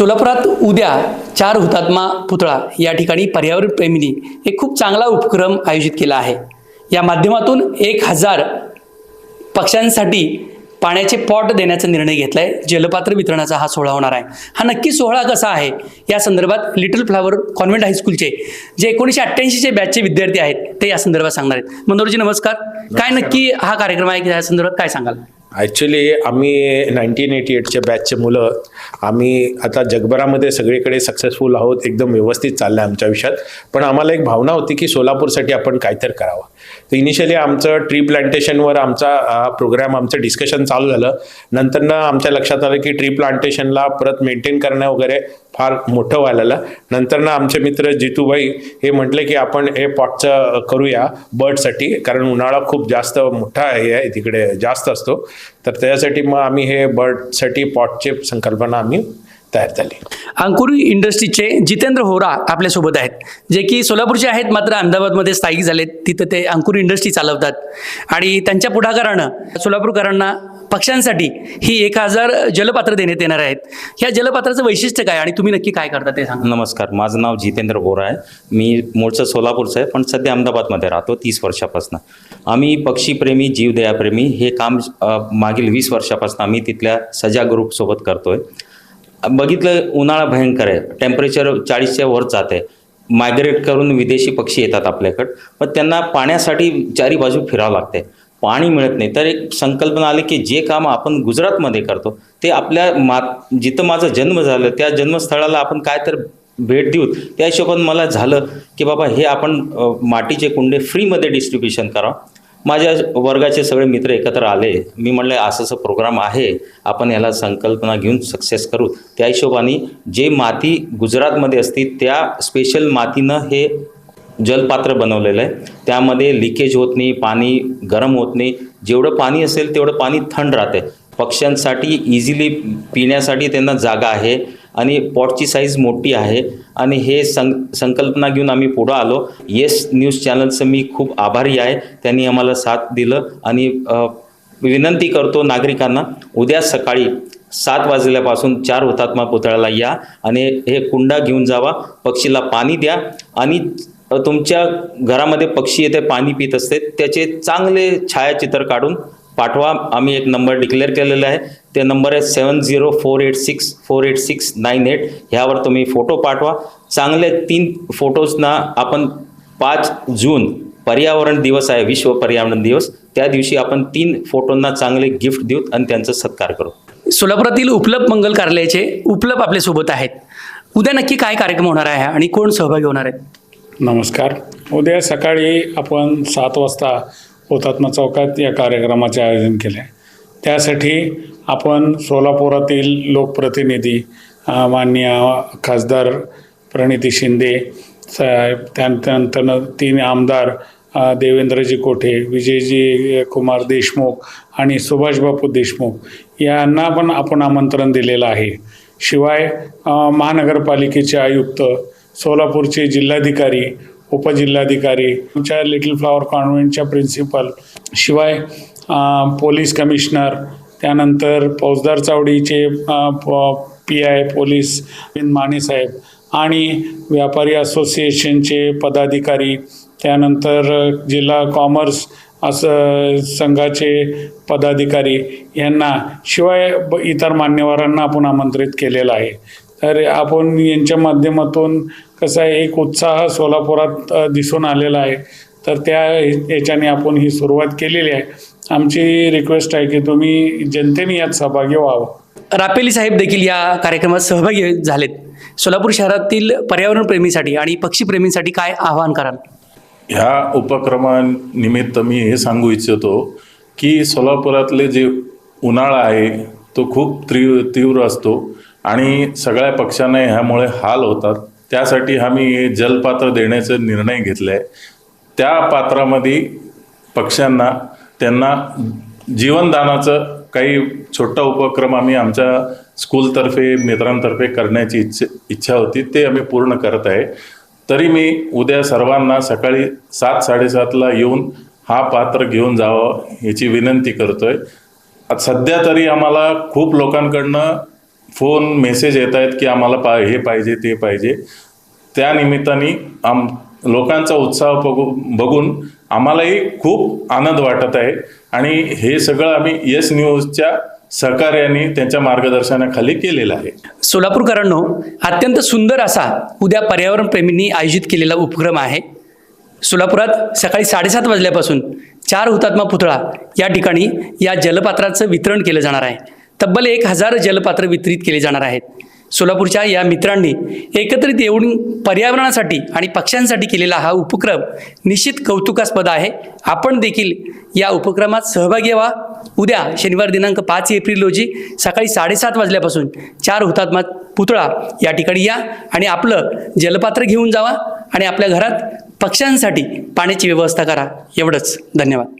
सोलापुरात उद्या चार हुतात्मा पुतळा या ठिकाणी पर्यावरण प्रेमींनी एक खूप चांगला उपक्रम आयोजित केला आहे. या माध्यमातून एक हजार पक्ष्यांसाठी पाण्याचे पॉट देण्याचा निर्णय घेतला आहे जलपात्र वितरणाचा हा सोहळा होणार आहे. हा नक्की सोहळा कसा आहे? या संदर्भात लिटल फ्लावर कॉन्व्हेंट हायस्कूलचे जे एकोणीसशे अठ्ठ्याऐंशीचे बॅचचे विद्यार्थी आहेत ते या संदर्भात सांगणार आहेत. मनोहरजी नमस्कार. काय नक्की हा कार्यक्रम आहे? की या संदर्भात काय सांगाल? ॲक्च्युली आम्ही नाईन्टीन एटी एटच्या बॅचचे मुलं. आम्ही आता जगभरामध्ये सगळीकडे सक्सेसफुल आहोत. एकदम व्यवस्थित चाललं आहे आमच्या आयुष्यात. पण आम्हाला एक भावना होती की सोलापूरसाठी आपण काहीतरी करावं. तर इनिशियली आमचं ट्री प्लांटेशनवर आमचा प्रोग्राम आमचं डिस्कशन चालू झालं. नंतरनं आमच्या लक्षात आलं की ट्री प्लांटेशनला परत मेंटेन करणं वगैरे फार मोठं व्हायला लागलं. नंतरनं आमचे मित्र जितूभाई हे म्हटले की आपण हे पॉटचं करूया बर्डसाठी कारण उन्हाळा खूप जास्त मोठा हे आहे तिकडे जास्त असतो. तर त्याच्यासाठी मग आम्ही हे बर्डसाठी पॉटचे संकल्पना आम्ही तयार झाली. अंकुर इंडस्ट्रीजचे जितेंद्र होरा आपल्यासोबत आहेत. जे की सोलापूरचे आहेत मात्र अहमदाबादमध्ये स्थायिक झालेत. तिथं ते अंकुर इंडस्ट्री चालवतात. आणि त्यांच्या पुढाकारानं सोलापूरकरांना पक्ष्यांसाठी ही एक हजार जलपात्र देण्यात येणार आहेत. ह्या जलपात्राचं वैशिष्ट्य काय आणि तुम्ही नक्की काय करता ते सांगा. नमस्कार माझं नाव जितेंद्र बोरा आहे. मी मूळचं सोलापूरचं आहे पण सध्या अहमदाबादमध्ये राहतो तीस वर्षापासून. आम्ही पक्षीप्रेमी जीवदयाप्रेमी हे काम मागील वीस वर्षापासून आम्ही तिथल्या सजा ग्रुपसोबत करतोय. बघितलं उन्हाळा भयंकर आहे. टेम्परेचर चाळीसच्या वर जात आहे. मायग्रेट करून विदेशी पक्षी येतात आपल्याकडं. पण त्यांना पाण्यासाठी चारी बाजू फिरावं लागते पाणी मिळत नाही. तर एक संकल्पना आली की जे काम आपण गुजरातमध्ये करतो ते आपल्या मा जिथं माझा जन्म झालं त्या जन्मस्थळाला आपण काय तर भेट देऊ. त्या हिशोबाने मला झालं की बाबा हे आपण मातीचे कुंडे फ्रीमध्ये डिस्ट्रीब्युशन करावं. माझ्या वर्गाचे सगळे मित्र एकत्र आले. मी म्हणलं असं असं प्रोग्राम आहे. आपण याला संकल्पना घेऊन सक्सेस करू. त्या हिशोबाने जे माती गुजरातमध्ये असती त्या स्पेशल मातीनं हे जलपात्र बनवलेलं आहे. त्यामध्ये लिकेज होत नाही पाणी गरम होत नाही. जेवढं पाणी असेल तेवढं पाणी थंड राहते पक्ष्यांसाठी इझिली पिण्यासाठी त्यांना जागा आहे. आणि पॉटची साईज मोठी आहे. आणि हे सं संकल्पना घेऊन आम्ही पुढं आलो. येस न्यूज चॅनलचं मी खूप आभारी आहे. त्यांनी आम्हाला साथ दिलं. आणि विनंती करतो नागरिकांना उद्या सकाळी सात वाजल्यापासून चार हुतात्मा पुतळ्याला या आणि हे कुंडा घेऊन जावा. पक्षीला पाणी द्या. आणि तुमच्या घरामध्ये पक्षी येते पाणी पित असते. त्याचे चांगले छायाचित्र काढून पाठवा. आम्ही एक नंबर डिक्लेअर केलेला आहे. ते नंबर आहे seven zero four eight six four eight six nine eight ह्यावर तुम्ही फोटो पाठवा. चांगले तीन फोटोजना आपण पाच जून पर्यावरण दिवस आहे विश्व पर्यावरण दिवस. त्या दिवशी आपण तीन फोटोंना चांगले गिफ्ट देऊ आणि त्यांचा सत्कार करू. सोलापुरातील उपलब्ध मंगल कार्यालयाचे उपलब्ध आपल्यासोबत आहेत. उद्या नक्की काय कार्यक्रम होणार आहे आणि कोण सहभागी होणार आहेत नमस्कार. उद्या सकाळी आपण सात वाजता हुतात्मा चौकात या कार्यक्रमाचे आयोजन केले. त्यासाठी आपण सोलापुरातील लोकप्रतिनिधी माननीय खासदार प्रणिती शिंदे साहेब त्यानंतर तीन आमदार देवेंद्रजी कोठे विजयजी कुमार देशमुख आणि सुभाषबापू देशमुख यांना पण आपण आमंत्रण दिलेलं आहे. शिवाय महानगरपालिकेचे आयुक्त सोलापूरचे जिल्हाधिकारी उपजिल्हाधिकारी आमच्या लिटल फ्लॉवर कॉन्व्हेंटच्या प्रिन्सिपल शिवाय पोलीस कमिशनर त्यानंतर फौजदार चावडीचे पी आय पोलीस माने साहेब आणि व्यापारी असोसिएशनचे पदाधिकारी त्यानंतर जिल्हा कॉमर्स असं संघाचे पदाधिकारी यांना शिवाय इतर मान्यवरांना आपण आमंत्रित केलेलं आहे. तर आपण यांच्या माध्यमातून कसं आहे एक उत्साह सोलापुरात दिसून आलेला आहे. तर त्या याच्याने आपण ही सुरुवात केलेली आहे. आमची रिक्वेस्ट आहे की तुम्ही जनतेने यात सहभागी व्हावं. रापेली साहेब देखील या कार्यक्रमात सहभागी झालेत. सोलापूर शहरातील पर्यावरण प्रेमीसाठी आणि पक्षीप्रेमींसाठी काय आवाहन कराल? ह्या उपक्रमानिमित्त मी हे सांगू इच्छितो की सोलापुरातले जे उन्हाळा आहे तो खूप तीव्र तीव्र असतो. आणि सगळ्या पक्षांना ह्यामुळे हाल होतात. त्यासाठी आम्ही जलपात्र देण्याचा निर्णय घेतला. आहे त्या पात्रामध्ये पक्ष्यांना त्यांना जीवनदानाचं काही छोटा उपक्रम आम्ही आमच्या स्कूलतर्फे मित्रांतर्फे करण्याची इच्छा इच्छा होती. ते आम्ही पूर्ण करत आहे. तरी मी उद्या सर्वांना सकाळी सात साडेसातला येऊन हा पात्र घेऊन जावं याची विनंती करतोय. सध्या तरी आम्हाला खूप लोकांकडनं फोन मेसेज येत आहेत की आम्हाला पा हे पाहिजे ते पाहिजे. त्या निमित्ताने आम लोकांचा उत्साह बघू बघून आम्हालाही खूप आनंद वाटत आहे. आणि हे सगळं आम्ही येस न्यूजच्या सहकार्याने त्यांच्या मार्गदर्शनाखाली केलेलं आहे. सोलापूरकरांनो अत्यंत सुंदर असा उद्या पर्यावरण प्रेमींनी आयोजित केलेला उपक्रम आहे. सोलापुरात सकाळी साडेसात वाजल्यापासून चार हुतात्मा पुतळा या ठिकाणी या जलपात्राचं वितरण केलं जाणार आहे. तब्बल एक हजार जलपात्र वितरित केले जाणार आहेत. सोलापूरच्या या मित्रांनी एकत्रित येऊन पर्यावरणासाठी आणि पक्ष्यांसाठी केलेला हा उपक्रम निश्चित कौतुकास्पद आहे. आपण देखील या उपक्रमात सहभागी व्हा. उद्या शनिवार दिनांक पाच एप्रिल रोजी सकाळी साडेसात वाजल्यापासून चार हुतात्मा पुतळा या ठिकाणी या आणि आपलं जलपात्र घेऊन जावा आणि आपल्या घरात पक्ष्यांसाठी पाण्याची व्यवस्था करा. एवढंच. धन्यवाद.